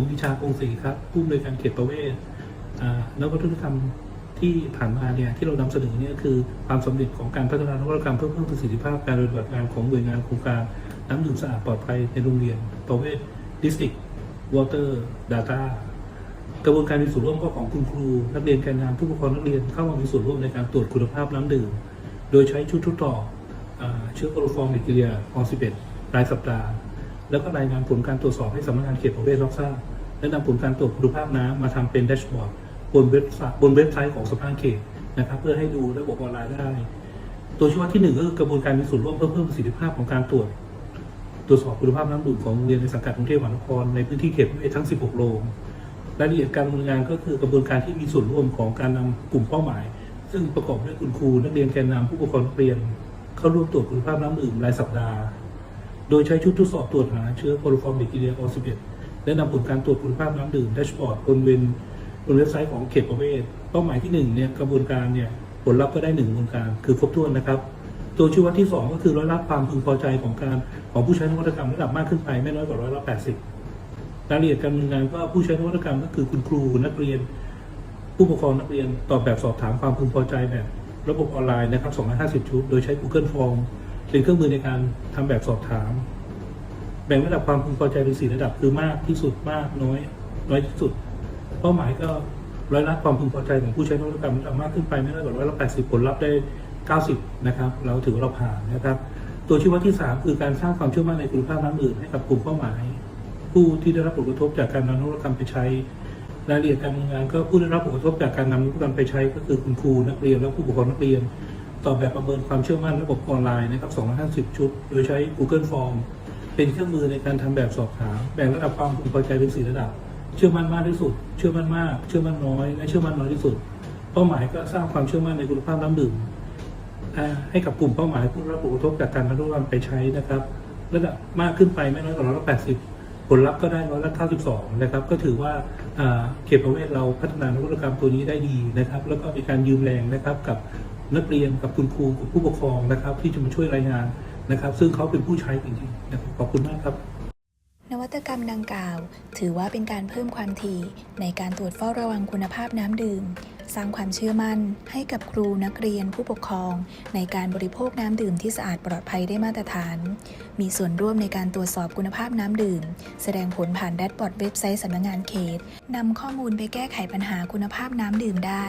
มนิชากงศรีครับผู้อำนวยการเขตประเวศแล้ววัฒนธรรมที่ผ่านมาเนี่ยที่เรานำเสนอเนี่ยคือความสำเร็จของการพัฒนานวัตกรรมเพื่อเพิ่มประสิทธิภาพการปฏิบัติงานของหน่วยงานโครงการน้ำดื่มสะอาดปลอดภัยในโรงเรียนประเวศ District Water Data กระบวนการมีส่วนร่วมก็ของคุณครู นักเรียนแกนนำผู้ปกครองนักเรียนเข้ามามีส่วนร่วมในการตรวจคุณภาพน้ำดื่ม โดยใช้ชุดทดสอบเชื้อโคโรฟอร์มแบคทีเรียออ11รายสัปดาห์ แล้วก็รายงานผลการตรวจสอบให้สำนักงานเขตประเวศรับทราบ และนำผลการตรวจคุณภาพน้ำมาทำเป็นแดชบอร์ดบนเว็บไซต์บนเว็บไซต์ของสำนักงาเขตนะครับเพื่อให้ดูระบบออนไลน์ได้ ตัวชี้วัดที่หนึ่งก็คือกระบวนการมีส่วนร่วมเพื่อเพิ่มประสิทธิภาพของการตรวจ ตรวจสอบคุณภาพน้ำดื่มของโรงเรียนในสังกัดกรุงเทพมหานครในพื้นที่เขตทั้ง 16 โรงรายละเอียดการดำเนินงานก็คือกระบวนการที่มีส่วนร่วมของการนำกลุ่มเป้าหมาย ซึ่งประกอบด้วยคุณครูนักเรียนแกนนำผู้ปกครองนักเรียน เข้าร่วมตรวจคุณภาพน้ำดื่มรายสัปดาห์ โดยใช้ชุดทดสอบตรวจหาเชื้อโคโรฟอร์มแบคทีเรียออ11 และนำผลการตรวจคุณภาพน้ำดื่มแดชบอร์ดบนเว็บบนเว็บไซต์ของเขตประเวศเป้าหมายที่หนึ่งเนี่ยกระบวนการเนี่ยผลลัพธ์ก็ได้หนึ่งกระบวนการคือครบถ้วนนะครับ ตัวชี้วัดที่สองก็คือร้อยละความพึงพอใจของการของผู้ใช้นวัตกรรมระดับมากขึ้นไปไม่น้อยกว่าร้อยละแปดสิบรายละเอียดการดำเนินงานก็ผู้ใช้นวัตกรรมก็คือคุณครูนักเรียน ผู้ปกครองนักเรียนตอบแบบสอบถามความพึงพอใจแบบ ระบบออนไลน์นะครับ250 ชุด โดยใช้ Google Form เป็นเครื่องมือในการทำแบบสอบถาม แบ่งระดับความพึงพอใจเป็นสี่ระดับคือมากที่สุดมากน้อย น้อยที่สุด เป้าหมายก็ร้อยละความพึงพอใจของผู้ใช้นวัตกรรมระมากขึ้นไปไม่น้อยกว่าร้อยละ80ผลลัพธ์ได้90นะครับเราถือว่าเราผ่านนะครับ ตัวชี้วัดที่3คือการสร้างความเชื่อมั่นในคุณภาพน้ำดื่มให้กับกลุ่มเป้าหมาย ผู้ที่ได้รับผลกระทบจากการนำนวัตกรรมไปใช้รายละเอียดการดำงานก็ผู้ได้รับผลกระทบจากการนำนวัตกรรมไปใช้ก็คือคุณครูนักเรียนและผู้ปกครองนักเรียนตอบแบบประเมินความเชื่อมั่นระบบออนไลน์นะครับ250 ชุด โดยใช้ Google Form เป็นเครื่องมือในการทำแบบสอบถามแบ่งระดับความพึงพอใจเป็นสี่ระดับ เชื่อมั่นมากที่สุด เชื่อมั่นมาก เชื่อมั่นน้อย และเชื่อมั่นน้อยที่สุด เป้าหมายก็สร้างความเชื่อมั่นในคุณภาพน้ำดื่มให้กับกลุ่มเป้าหมายผู้รับผลกระทบจากการนำนวัตกรรมไปใช้นะครับ ระดับมากขึ้นไปไม่น้อยกว่าร้อยละแปดสิบผลลัพธ์ก็ได้ร้อยละเก้าสิบสองนะครับ ก็ถือว่าอ่าเขตประเวศเราพัฒนานวัตกรรมตัวนี้ได้ดีนะครับ แล้วก็มีการยืมแรงนะครับกับนักเรียนกับคุณครูกับผู้ปกครองนะครับ ที่จะมาช่วยรายงาน นะครับ ซึ่งเขาเป็นผู้ใช้จริงๆนะครับขอบคุณมากครับ นวัตกรรมดังกล่าว ถือว่าเป็นการเพิ่มความถี่ในการตรวจเฝ้าระวังคุณภาพน้ำดื่ม สร้างความเชื่อมั่น ให้กับครูนักเรียนผู้ปกครอง ในการบริโภคน้ำดื่มที่สะอาดปลอดภัยได้มาตรฐาน มีส่วนร่วมในการตรวจสอบคุณภาพน้ำดื่ม แสดงผลผ่านแดชบอร์ดเว็บไซต์สำนักงานเขตนำข้อมูลไปแก้ไขปัญหาคุณภาพน้ำดื่มได้